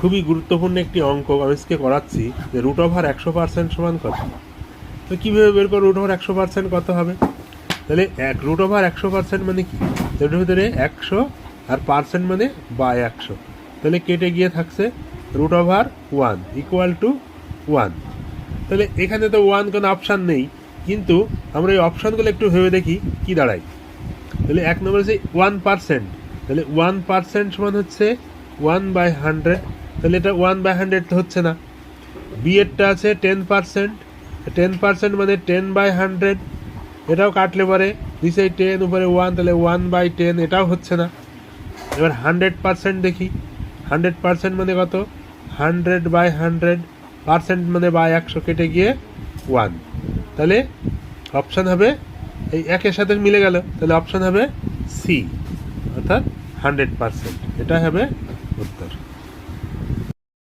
খুবই গুরুত্বপূর্ণ একটি অঙ্ক আমি আজকে করাচ্ছি যে রুট ওভার একশো পার্সেন্ট সমান কত? তো কীভাবে বের করো রুট ওভার একশো পার্সেন্ট কত হবে? তাহলে এক রুট ওভার একশো পার্সেন্ট মানে কি? এটার ভিতরে একশো আর পার্সেন্ট মানে বাই একশো। তাহলে কেটে গিয়ে থাকছে root over one equal to one তাহলে এখানে তো ওয়ান কোনো অপশান নেই, কিন্তু আমরা এই অপশানগুলো একটু ভেবে দেখি কি দাঁড়ায়। তাহলে এক নম্বর হচ্ছে ওয়ান পার্সেন্ট তাহলে ওয়ান পার্সেন্ট সমান হচ্ছে ওয়ান বাই হান্ড্রেড তাহলে এটা ওয়ান বাই হান্ড্রেড হচ্ছে না। বি এরটা আছে টেন পার্সেন্ট টেন পার্সেন্ট মানে টেন বাই হান্ড্রেড এটাও কাটলে পরে নিচে টেন উপরে ওয়ান তাহলে ওয়ান বাই টেন এটাও হচ্ছে না। এবার হান্ড্রেড পার্সেন্ট দেখি। হান্ড্রেড পার্সেন্ট মানে কত? হান্ড্রেড বাই হান্ড্রেড পার্সেন্ট মানে বাই একশো কেটে গিয়ে ওয়ান তাহলে অপশান হবে, এই একের সাথে মিলে গেল। তাহলে অপশান হবে সি অর্থাৎ হান্ড্রেড পার্সেন্ট এটা হবে উত্তর।